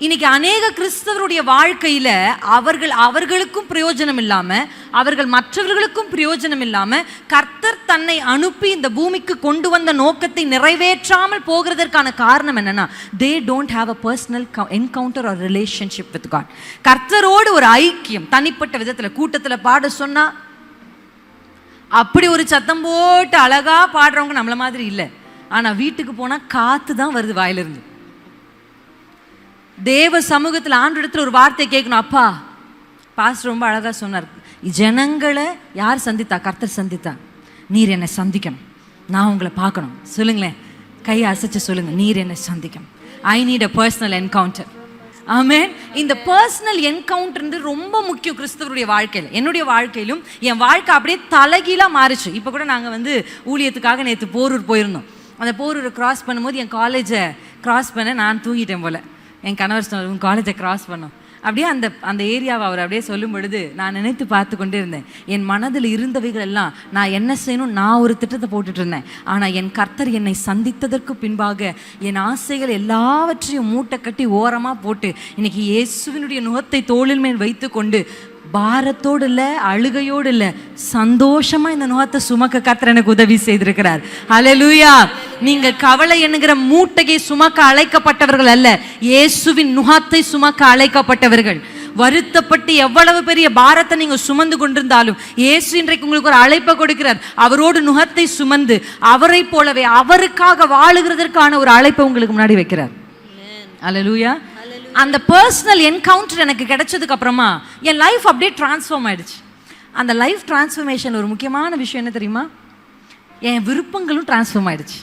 இன்னைக்கு அநேக கிறிஸ்தவருடைய வாழ்க்கையில அவர்கள் அவர்களுக்கும் பிரயோஜனம் இல்லாம அவர்கள் மற்றவர்களுக்கும் பிரயோஜனம் இல்லாம கர்த்தர் தன்னை அனுப்பி இந்த பூமிக்கு கொண்டு வந்த நோக்கத்தை நிறைவேற்றாமல் போகிறதற்கான காரணம் என்னன்னா they don't have a personal encounter or relationship with God கர்த்தரோடு ஒரு ஐக்கியம் தனிப்பட்ட விதத்துல கூட்டத்துல பாட சொன்னா அப்படி ஒரு சத்தம் போட்டு அழகா பாடுறவங்க நம்மள மாதிரி இல்லை. ஆனா வீட்டுக்கு போனா காத்து தான் வருது வாயிலிருந்து. தேவ சமூகத்தில் ஆண்டு ஒரு வார்த்தை கேட்கணும். அப்பா பாஸ்டர் ரொம்ப அழகாக சொன்னார். ஜனங்களை யார் சந்தித்தா? கர்த்தர் சந்தித்தா. நீர் என்னை சந்திக்கணும். நான் உங்களை பார்க்கணும். சொல்லுங்களேன். கையை அசைச்சு சொல்லுங்க. நீர் என்னை சந்திக்கணும். I need a personal encounter ஆமேன் இந்த பர்சனல் என்கவுண்டர் ரொம்ப முக்கியம் கிறிஸ்தவருடைய வாழ்க்கையில். என்னுடைய வாழ்க்கையிலும் என் வாழ்க்கை அப்படியே தலைகீழாக மாறிச்சு. இப்போ கூட நாங்கள் வந்து ஊழியத்துக்காக நேற்று போரூர் போயிருந்தோம். அந்த போரூரை கிராஸ் பண்ணும்போது என் காலேஜை கிராஸ் பண்ண நான் தூங்கிட்டேன் போல. என் கணவர் சொன்னார் உன் காலேஜை கிராஸ் பண்ணோம் அப்படியே அந்த அந்த ஏரியாவை அவர் அப்படியே சொல்லும் பொழுது நான் நினைத்து பார்த்து கொண்டே இருந்தேன். என் மனதில் இருந்தவைகள் எல்லாம் நான் என்ன செய்யணும் நான் ஒரு திட்டத்தை போட்டுட்டு இருந்தேன். ஆனால் என் கர்த்தர் என்னை சந்தித்ததற்கு பின்பாக என் ஆசைகள் எல்லாவற்றையும் மூட்டை கட்டி ஓரமாக போட்டு இன்னைக்கு இயேசுவினுடைய நுகத்தை தோளில் மேல் வைத்து கொண்டு பாரத்தோடு இல்லை அழுகையோடு இல்லை சந்தோஷமா இந்த நுகத்தை சுமக்க கர்த்தர் எனக்கு உதவி செய்திருக்கிறார். ஹalleluya நீங்க கவலை என்கிற மூட்டையை சுமக்க அழைக்கப்பட்டவர்கள் அல்ல இயேசுவின் நுகத்தை சுமக்க அழைக்கப்பட்டவர்கள். வருத்தப்பட்டு எவ்வளவு பெரிய பாரத்தை நீங்க சுமந்து கொண்டிருந்தாலும் இயேசு இன்றைக்கு உங்களுக்கு ஒரு அழைப்பை கொடுக்கிறார். அவரோடு நுகத்தை சுமந்து அவரை போலவே அவருக்காக வாழுகிறதற்கான ஒரு அழைப்பை உங்களுக்கு முன்னாடி வைக்கிறார். அல்லேலூயா அந்த பர்சனல் என்கவுண்டர் எனக்கு கிடைச்சதுக்கு அப்புறமா என் லைஃப் அப்படியே டிரான்ஸ்ஃபார்ம் ஆயிடுச்சு. அந்த லைஃப் டிரான்ஸ்ஃபர்மேஷன் ஒரு முக்கியமான விஷயம் என்ன தெரியுமா? என் விருப்பங்களும் டிரான்ஸ்ஃபார்ம் ஆயிடுச்சு.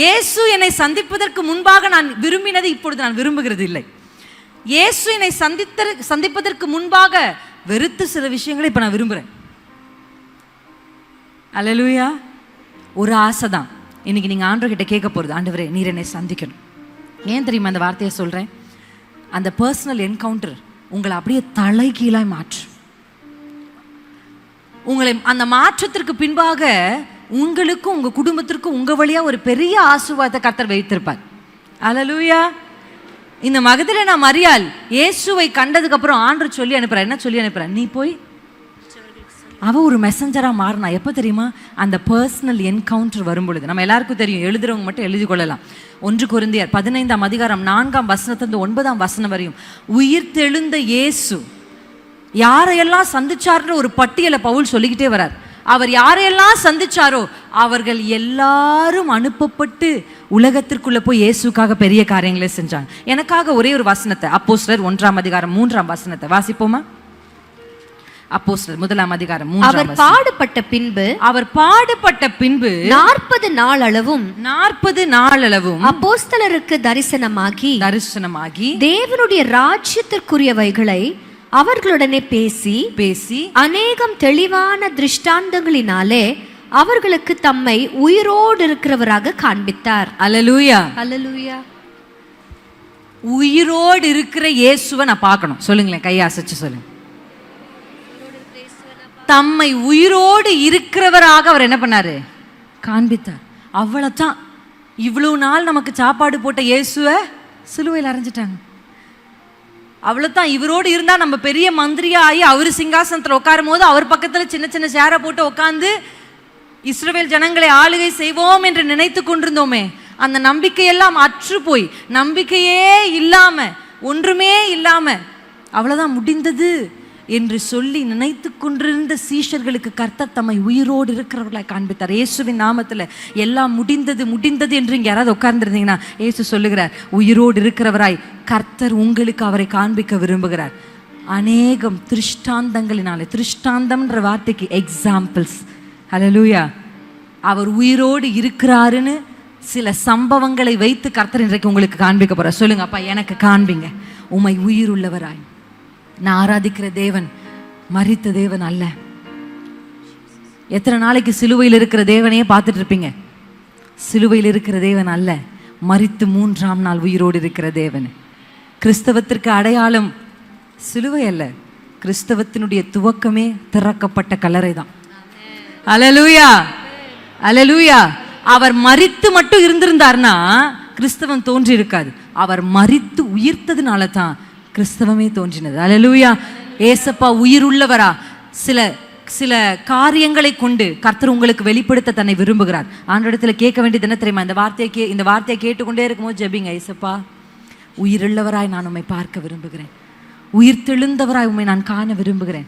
இயேசு என்னை சந்திப்பதற்கு முன்பாக நான் விரும்பினதை இப்பொழுது நான் விரும்புகிறது இல்லை. இயேசு என்னை சந்தித்த சந்திப்பதற்கு முன்பாக வெறுத்து சில விஷயங்களை இப்போ நான் விரும்புகிறேன் அல்லேலூயா ஒரு ஆசை தான் இன்னைக்கு நீங்கள் ஆண்டவர்கிட்ட கேட்க போகிறது ஆண்டவரே நீர் என்னை சந்திக்கணும். ஏன் தெரியுமா அந்த வார்த்தையை சொல்கிறேன் அந்த பர்சனல் என்கவுண்டர் உங்களை அப்படியே தலைகீழாய் மாற்றும் உங்களை அந்த மாற்றத்திற்கு பின்பாக உங்களுக்கும் உங்க குடும்பத்திற்கும் உங்க வழியா ஒரு பெரிய ஆசீர்வாதத்தை கர்த்தர் வைத்திருப்பார். அலலூயா இந்த மகதிரை நான் மரியாள் இயேசுவை கண்டதுக்கு அப்புறம் ஆண்டு சொல்லி அனுப்புறேன் என்ன சொல்லி அனுப்புறேன் நீ போய் அவள் ஒரு மெசஞ்சராக மாறினா எப்போ தெரியுமா? அந்த பர்சனல் என்கவுண்டர் வரும்பொழுது. நம்ம எல்லாருக்கும் தெரியும் எழுதுறவங்க மட்டும் எழுதி கொள்ளலாம். ஒன்று குருந்தியார் பதினைந்தாம் அதிகாரம் நான்காம் வசனத்திலிருந்து ஒன்பதாம் வசனம் வரையும் உயிர் தெழுந்த இயேசு. யாரையெல்லாம் சந்திச்சார்ன்ற ஒரு பட்டியலை பவுல் சொல்லிக்கிட்டே வரார். அவர் யாரையெல்லாம் சந்திச்சாரோ அவர்கள் எல்லாரும் அனுப்பப்பட்டு உலகத்திற்குள்ளே போய் இயேசுக்காக பெரிய காரியங்களே செஞ்சாங்க. எனக்காக ஒரே ஒரு வசனத்தை அப்போ சிலர் ஒன்றாம் அதிகாரம் மூன்றாம் வசனத்தை. வாசிப்போமா? அப்போஸ்தலர் முதலாம் அதிகாரம் அவர். பாடுபட்ட பின்பு அவர் பாடுபட்ட பின்பு நாற்பது நாள் அளவும் நாற்பது நாளளவும் அப்போஸ்தலருக்கு தரிசனமாகி தரிசனமாகி தேவனுடைய ராஜ்யத்திற்குரியவைகளை அவர்களுடனே பேசி பேசி அநேகம் தெளிவான திருஷ்டாந்தங்களினாலே அவர்களுக்கு தம்மை உயிரோடு இருக்கிறவராக காண்பித்தார். அல்லேலூயா. அல்லேலூயா. உயிரோடு இருக்கிற இயேசுவை நான் பார்க்கணும். சொல்லுங்களேன் கையை அசைச்சு சொல்லுங்க. தம்மை உயிரோடு இருக்கிறவராக அவர் என்ன பண்ணாரு? காண்பித்தார். அவ்வளவுதான். இவ்வளவு நாள் நமக்கு சாப்பாடு போட்ட இயேசுவை சிலுவையில் அரைஞ்சிட்டாங்க அவ்வளவுதான். இவரோடு இருந்தா நம்ம பெரிய மந்திரியா ஆகி அவர் சிங்காசனத்தில் உட்காரும் போது அவர் பக்கத்துல சின்ன சின்ன சேரை போட்டு உட்காந்து இஸ்ரோவேல் ஜனங்களை ஆளுகை செய்வோம் என்று நினைத்து கொண்டிருந்தோமே. அந்த நம்பிக்கையெல்லாம் அற்று போய் நம்பிக்கையே இல்லாம ஒன்றுமே இல்லாம அவ்வளவுதான் முடிந்தது. என்று சொல்லி நினைத்து கொண்டிருந்த சீஷர்களுக்கு கர்த்தர் தம்மை உயிரோடு இருக்கிறவர்களாய் காண்பித்தார். இயேசுவின் நாமத்தில் எல்லாம் முடிந்தது முடிந்தது என்று இங்கே யாராவது உட்கார்ந்துருந்தீங்கன்னா இயேசு சொல்லுகிறார் உயிரோடு இருக்கிறவராய் கர்த்தர் உங்களுக்கு அவரை காண்பிக்க விரும்புகிறார். அநேகம் திருஷ்டாந்தங்களினாலே திருஷ்டாந்தம்ன்ற வார்த்தைக்கு எக்ஸாம்பிள்ஸ் ஹalleluya அவர் உயிரோடு இருக்கிறாருன்னு சில சம்பவங்களை வைத்து கர்த்தர் இன்றைக்கு உங்களுக்கு காண்பிக்க போகிறார் சொல்லுங்க அப்பா எனக்கு காண்பிங்க. உமை உயிர் உள்ளவராய் நான் ஆராதிக்கிற தேவன் மறித்த தேவன் அல்ல. எத்தனை நாளைக்கு சிலுவையில் இருக்கிற தேவனையே பார்த்துட்டு இருப்பீங்க? சிலுவையில் இருக்கிற தேவன் அல்ல மரித்து மூன்றாம் நாள் உயிரோடு இருக்கிற தேவன். கிறிஸ்தவத்திற்கு அடையாளம் சிலுவை அல்ல கிறிஸ்தவத்தினுடைய துவக்கமே திறக்கப்பட்ட கல்லறை தான். அலலூயா அலலூயா அவர் மறித்து மட்டும் இருந்திருந்தார்னா கிறிஸ்தவம் தோன்றி இருக்காது அவர் மறித்து உயிர்த்ததுனால தான் கிறிஸ்தவமே தோன்றினது. அலலூயா ஏசப்பா உயிர் உள்ளவரா சில சில காரியங்களை கொண்டு கர்த்தர் உங்களுக்கு வெளிப்படுத்த தன்னை விரும்புகிறார். ஆண்டோடத்துல கேட்க வேண்டியது என்ன தெரியுமா? இந்த வார்த்தையை கே இந்த வார்த்தையை கேட்டுக்கொண்டே இருக்கும்போது ஜெபிங்க ஏசப்பா. உயிருள்ளவராய் நான் உம்மை பார்க்க விரும்புகிறேன். உயிர் தெழுந்தவராய் உம்மை நான் காண விரும்புகிறேன்.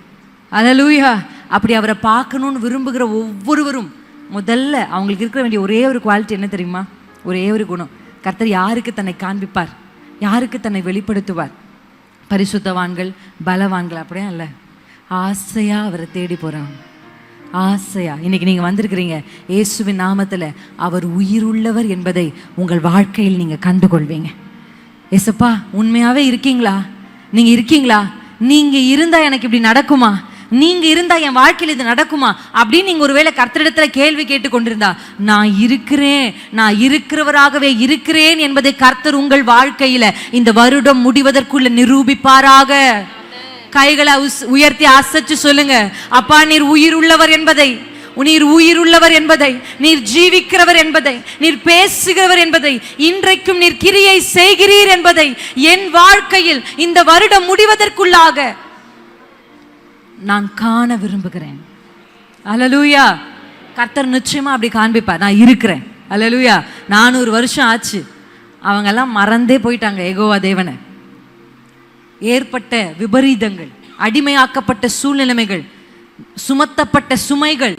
அல்லேலூயா அப்படி அவரை பார்க்கணும்னு விரும்புகிற ஒவ்வொருவரும் முதல்ல அவங்களுக்கு இருக்க வேண்டிய ஒரே ஒரு குவாலிட்டி என்ன தெரியுமா? ஒரே ஒரு குணம். கர்த்தர் யாருக்கு தன்னை காண்பிப்பார்? யாருக்கு தன்னை வெளிப்படுத்துவார்? பரிசுத்தவான்கள் பலவான்கள் அப்படியே இல்லை. ஆசையாக அவரை தேடி போகிறான் ஆசையா. இன்னைக்கு நீங்க வந்திருக்கிறீங்க. இயேசுவின் நாமத்துல அவர் உயிருள்ளவர் என்பதை உங்கள் வாழ்க்கையில் நீங்க கண்டுகொள்வீங்க. ஏசப்பா உண்மையாவே இருக்கீங்களா? நீங்க இருக்கீங்களா? நீங்க இருந்தா எனக்கு இப்படி நடக்குமா? நீங்க இருந்தா என் வாழ்க்கையில் இது நடக்குமா? அப்படின்னு நீங்க ஒருவேளை கர்த்தரிடத்துல கேள்வி கேட்டு கொண்டிருந்தா நான் இருக்கிறேன் நான் இருக்கிறவராகவே இருக்கிறேன் என்பதை கர்த்தர் உங்கள் வாழ்க்கையில இந்த வருடம் முடிவதற்குள்ள நிரூபிப்பாராக. கைகளை உஸ்- உயர்த்தி அசைச்சு சொல்லுங்க அப்பா நீர் உயிர் உள்ளவர் என்பதை நீர் உயிர் உள்ளவர் என்பதை நீர் ஜீவிக்கிறவர் என்பதை நீர் பேசுகிறவர் என்பதை இன்றைக்கும் நீர் கிரியை செய்கிறீர் என்பதை என் வாழ்க்கையில் இந்த வருடம் முடிவதற்குள்ளாக நான் காண விரும்புகிறேன். அலலூயா கர்த்தர் நிச்சயமாக அப்படி காண்பிப்பார். நான் இருக்கிறேன். அலலூயா நானூறு வருஷம் ஆச்சு. அவங்கெல்லாம் மறந்தே போயிட்டாங்க எகோவா தேவனை. ஏற்பட்ட விபரீதங்கள் அடிமையாக்கப்பட்ட சூழ்நிலைமைகள் சுமத்தப்பட்ட சுமைகள்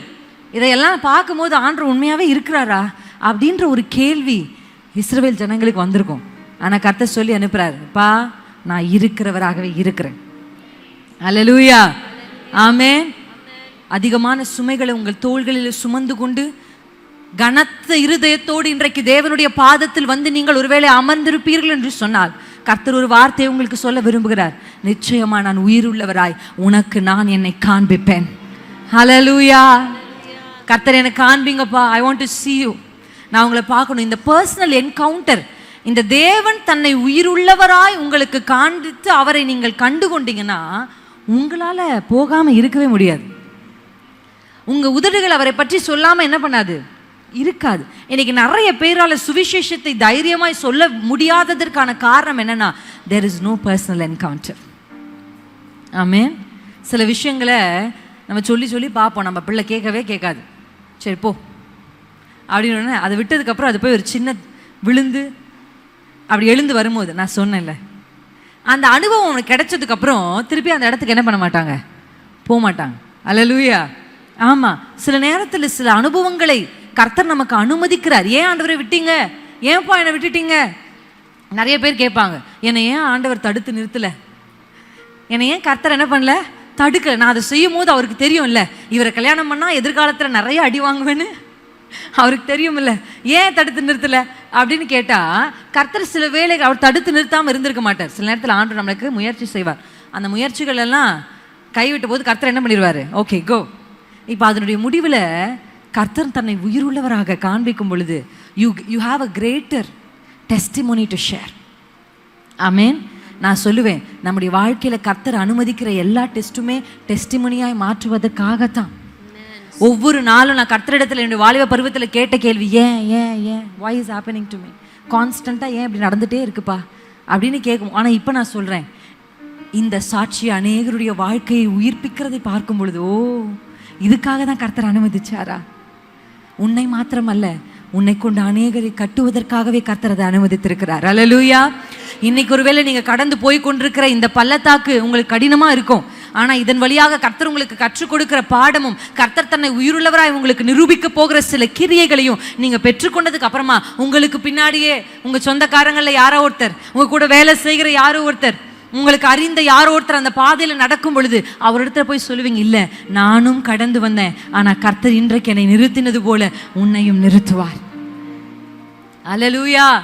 இதையெல்லாம் பார்க்கும்போது ஆண்டு உண்மையாகவே இருக்கிறாரா அப்படின்ற ஒரு கேள்வி இஸ்ரவேல் ஜனங்களுக்கு வந்திருக்கும். ஆனால் கர்த்தர் சொல்லி அனுப்புகிறாரு பா நான் இருக்கிறவராகவே இருக்கிறேன். அல்லேலூயா ஆமே அதிகமான சுமைகளை உங்கள் தோள்களில் சுமந்து கொண்டு கனத்த இருதயத்தோடு இன்றைக்கு தேவனுடைய பாதத்தில் வந்து நீங்கள் ஒருவேளை அமர்ந்திருப்பீர்கள் என்று சொன்னால் கர்த்தர் ஒரு வார்த்தையை உங்களுக்கு சொல்ல விரும்புகிறார். நிச்சயமா நான் உயிருள்ளவராய் உனக்கு நான் என்னை காண்பிப்பேன். ஹலலூயா கர்த்தர் எனக்கு காண்பீங்கப்பா I want to see you நான் உங்களை பார்க்கணும். இந்த பர்சனல் என்கவுண்டர் இந்த தேவன் தன்னை உயிருள்ளவராய் உங்களுக்கு காண்பித்து அவரை நீங்கள் கண்டு கொண்டீங்கன்னா உங்களால் போகாமல் இருக்கவே முடியாது. உங்கள் உதடுகள் அவரை பற்றி சொல்லாமல் என்ன பண்ணாது? இருக்காது. இன்னைக்கு நிறைய பேரால் சுவிசேஷத்தை தைரியமாய் சொல்ல முடியாததற்கான காரணம் என்னன்னா there is no personal encounter ஆமே சில விஷயங்களை நம்ம சொல்லி சொல்லி பார்ப்போம். நம்ம பிள்ளை கேட்கவே கேட்காது. சரி போ. அப்படின்னு அதை விட்டதுக்கப்புறம் அது போய் ஒரு சின்ன விழுந்து அப்படி எழுந்து வரும்போது நான் சொன்னேன்ல அந்த அனுபவம் உனக்கு கிடைச்சதுக்கப்புறம் திருப்பி அந்த இடத்துக்கு என்ன பண்ண மாட்டாங்க? போக மாட்டாங்க. அல்லேலூயா ஆமா. சில நேரத்தில் சில அனுபவங்களை கர்த்தர் நமக்கு அனுமதிக்கிறார். ஏன் ஆண்டவரை விட்டீங்க? ஏன்ப்பா என்னை விட்டுட்டீங்க? நிறைய பேர் கேட்பாங்க. என்னை ஏன் ஆண்டவர் தடுத்து நிறுத்தலை? என்னை ஏன் கர்த்தர் என்ன பண்ணல? தடுக்கல. நான் அதை செய்யும் போது அவருக்கு தெரியும்ல. இவரை கல்யாணம் பண்ணா எதிர்காலத்துல நிறைய அடி வாங்குவேன்னு. அவருக்கு தெரியும்ல. ஏன் தடுத்து நிறுத்தலை? அப்படின்னு கேட்டா கர்த்தர் சில வேளை அவர் தடுத்து நிறுத்தாம இருந்திருக்க மாட்டார். சில நேரத்தில் ஆண்டு நம்மளுக்கு முயற்சி செய்வார். அந்த முயற்சிகள் எல்லாம் கைவிட்ட போது கர்த்தர் என்ன பண்ணிடுவாரு? ஓகே கோ இப்போ அதனுடைய முடிவுல கர்த்தர் தன்னை உயிருள்ளவராக காண்பிக்கும் பொழுது you you have a greater testimony to share ஆமென் நான் சொல்லுவேன் நம்முடைய வாழ்க்கையில கர்த்தர் அனுமதிக்கிற எல்லா டெஸ்ட்டுமே டெஸ்டிமோனியாய் மாற்றுவதற்காகத்தான். ஒவ்வொரு நாளும் நான் கர்த்தரிடத்துல என்னுடைய வாலிப பருவத்தில் கேட்ட கேள்வி ஏன் ஏன் ஏன்? Why is happening to me கான்ஸ்டண்ட்டாக ஏன் இப்படி நடந்துகிட்டே இருக்குப்பா? அப்படின்னு கேட்கும். ஆனால் இப்போ நான் சொல்கிறேன் இந்த சாட்சி அநேகருடைய வாழ்க்கையை உயிர்ப்பிக்கிறதை பார்க்கும் பொழுது ஓ இதுக்காக தான் கர்த்தர் அனுமதிச்சாரா? உன்னை மாத்திரமல்ல உன்னை கொண்டு அநேகரை கட்டுவதற்காகவே கர்த்தர் அதை அனுமதித்திருக்கிறார். அலலூயா இன்னைக்கு ஒருவேளை நீங்கள் கடந்து போய் கொண்டிருக்கிற இந்த பள்ளத்தாக்கு உங்களுக்கு கடினமாக இருக்கும். ஆனால் இதன் வழியாக கர்த்தர் உங்களுக்கு கற்றுக் கொடுக்கிற பாடமும் கர்த்தர் தன்னை உயிருள்ளவராய் உங்களுக்கு நிரூபிக்க போகிற சில கிரியைகளையும் நீங்கள் பெற்றுக்கொண்டதுக்கு அப்புறமா உங்களுக்கு பின்னாடியே உங்கள் சொந்தக்காரங்களில் யாரோ ஒருத்தர் உங்க கூட வேலை செய்கிற யாரோ ஒருத்தர் உங்களுக்கு அறிந்த யாரோ ஒருத்தர் அந்த பாதையில் நடக்கும் பொழுது அவரிடத்துல போய் சொல்லுவீங்க இல்லை நானும் கடந்து வந்தேன். ஆனால் கர்த்தர் இன்றைக்கு என்னை நிறுத்தினது போல உன்னையும் நிறுத்துவார். அலலூயா